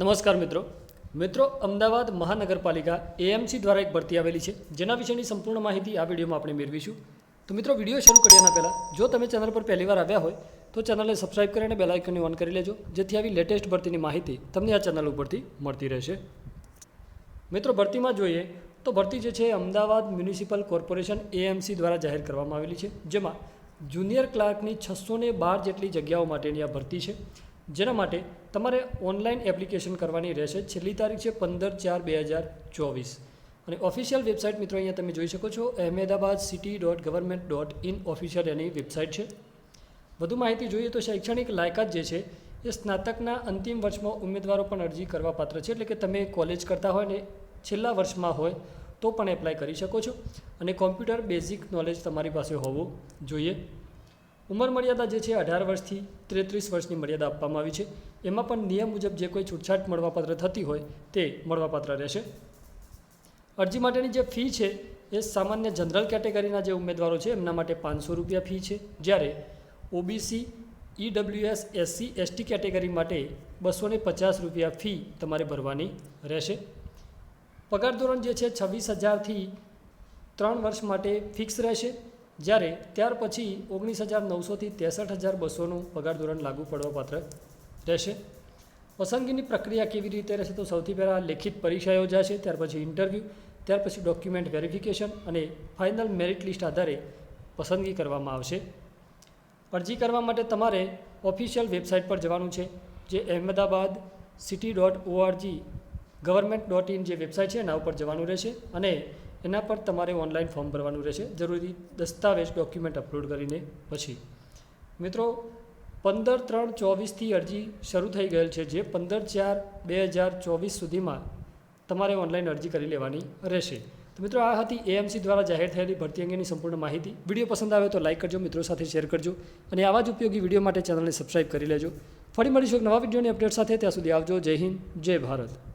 નમસ્કાર મિત્રો. મિત્રો, અમદાવાદ મહાનગરપાલિકા એએમસી દ્વારા એક ભરતી આવેલી છે. જેના વિશેની સંપૂર્ણ માહિતી આ વિડીયોમાં આપણે મેળવીશું. તો મિત્રો, વીડિયો શરૂ કર્યાના પહેલાં, જો તમે ચેનલ પર પહેલીવાર આવ્યા હોય, તો ચેનલને સબસ્ક્રાઈબ કરીને બેલ આઇકનને ઓન કરી લેજો, જેથી આવી લેટેસ્ટ ભરતીની માહિતી તમને આ ચેનલ ઉપરથી મળતી રહેશે. મિત્રો, ભરતીમાં જોઈએ તો ભરતી જે છે, અમદાવાદ મ્યુનિસિપલ કોર્પોરેશન એએમસી દ્વારા જાહેર કરવામાં આવેલી છે, જેમાં જુનિયર ક્લાર્કની છસો બાર જેટલી જગ્યાઓ માટેની આ ભરતી છે. જેના માટે તમારે ઓનલાઈન એપ્લિકેશન કરવાની રહેશે. છેલ્લી તારીખ છે પંદર ચાર બે હજાર ચોવીસ. અને ઓફિશિયલ વેબસાઇટ મિત્રો અહીંયા તમે જોઈ શકો છો, Ahmedabad city dot government dot in official any website છે. વધુ માહિતી જોઈએ તો શૈક્ષણિક લાયકાત જે છે, એ સ્નાતકના અંતિમ વર્ષમાં ઉમેદવારો પણ અરજી કરવા પાત્ર છે. એટલે કે તમે કોલેજ કરતા હોય ને છેલ્લા વર્ષમાં હોય તો પણ એપ્લાય કરી શકો છો. અને કોમ્પ્યુટર બેઝિક નોલેજ તમારી પાસે હોવું જોઈએ. ઉંમર મર્યાદા જે છે અઢાર વર્ષથી ત્રેત્રીસ વર્ષની મર્યાદા આપવામાં આવી છે. એમાં પણ નિયમ મુજબ જે કોઈ છૂટછાટ મળવાપાત્ર થતી હોય તે મળવાપાત્ર રહેશે. અરજી માટેની જે ફી છે એ સામાન્ય જનરલ કેટેગરીના જે ઉમેદવારો છે એમના માટે પાંચસો રૂપિયા ફી છે. જ્યારે OBC, EWS, SC, ST category માટે બસો પચાસ રૂપિયા ફી તમારે ભરવાની રહેશે. પગાર ધોરણ જે છે છવ્વીસ હજારથી ત્રણ વર્ષ માટે ફિક્સ રહેશે. જ્યારે ત્યાર પછી ઓગણીસ હજાર નવસોથી ત્રેસઠ હજાર બસોનું પગાર ધોરણ લાગુ પડવાપાત્ર રહેશે. પસંદગીની પ્રક્રિયા કેવી રીતે રહેશે તો સૌથી પહેલાં લેખિત પરીક્ષા યોજાશે, ત્યાર પછી ઇન્ટરવ્યૂ, ત્યાર પછી ડોક્યુમેન્ટ વેરિફિકેશન અને ફાઇનલ મેરિટ લિસ્ટ આધારે પસંદગી કરવામાં આવશે. અરજી કરવા માટે તમારે ઓફિશિયલ વેબસાઇટ પર જવાનું છે, જે Ahmedabad city dot ORG government dot in જે વેબસાઇટ છે એના ઉપર જવાનું રહેશે અને એના પર તમારે ઓનલાઈન ફોર્મ ભરવાનું રહેશે. જરૂરી દસ્તાવેજ ડોક્યુમેન્ટ અપલોડ કરીને પછી. મિત્રો, પંદર ત્રણ ચોવીસથી અરજી શરૂ થઈ ગયેલ છે, જે પંદર ચાર બે હજાર ચોવીસ સુધીમાં તમારે ઓનલાઈન અરજી કરી લેવાની રહેશે. તો મિત્રો, આ હતી એએમસી દ્વારા જાહેર થયેલી ભરતી અંગેની સંપૂર્ણ માહિતી. વીડિયો પસંદ આવે તો લાઇક કરજો, મિત્રો સાથે શેર કરજો અને આવા જ ઉપયોગી વીડિયો માટે ચેનલને સબસ્ક્રાઈબ કરી લેજો. ફરી મળીશું એક નવા વિડીયોની અપડેટ સાથે. ત્યાં સુધી આવજો. જય હિન્દ, જય ભારત.